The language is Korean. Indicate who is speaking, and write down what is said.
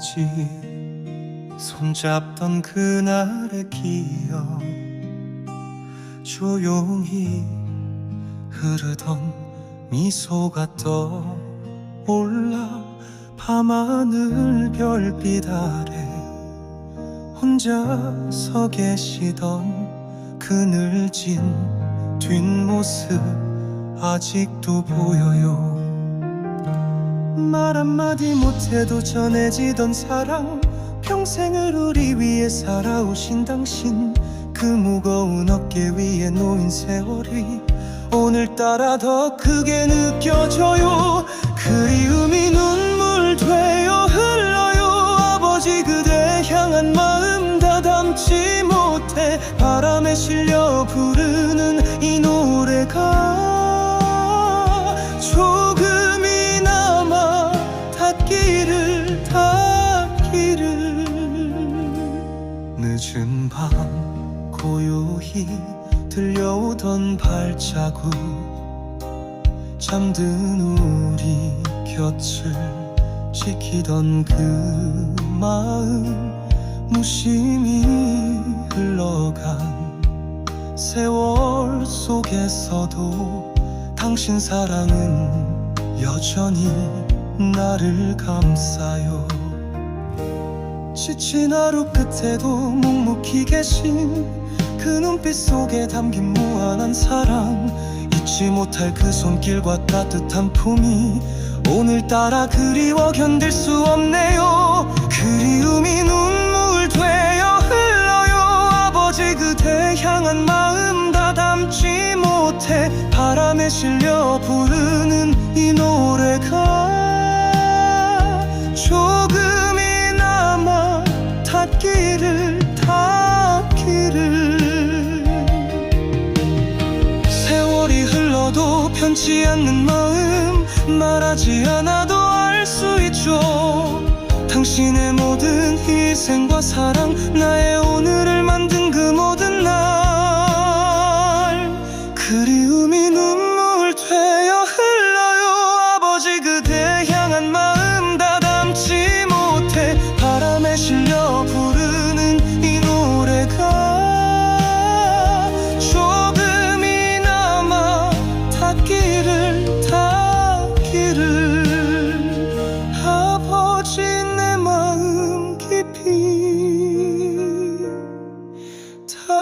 Speaker 1: 없이 손잡던 그날의 기억. 조용히 흐르던 미소가 떠올라 밤하늘 별빛 아래 혼자 서 계시던 그늘진 뒷모습 아직도 보여요 말 한마디 못해도 전해지던 사랑. 평생을 우리 위해 살아오신 당신. 그 무거운 어깨 위에 놓인 세월이 오늘따라 더 크게 느껴져요. 그리움이 눈물 되어 흘러요. 아버지 그대 향한 마음 다 담지 못해. 바람에 실려 부르는 이 노래가 밤 고요히 들려오던 발자국. 잠든 우리 곁을 지키던 그 마음 무심히 흘러간 세월 속에서도 당신 사랑은 여전히 나를 감싸요 지친 하루 끝에도 묵묵히 계신 그 눈빛 속에 담긴 무한한 사랑. 잊지 못할 그 손길과 따뜻한 품이 오늘따라 그리워 견딜 수 없네요. 그리움이 눈물 되어 흘러요. 아버지 그대 향한 마음 다 담지 못해 바람에 실려 부르는 이 노래 변치 않는 마음 말하지 않아도 알 수 있죠. 당신의 모든 희생과 사랑 나의 오늘을 만든 그 모든 날. 그리움이 time.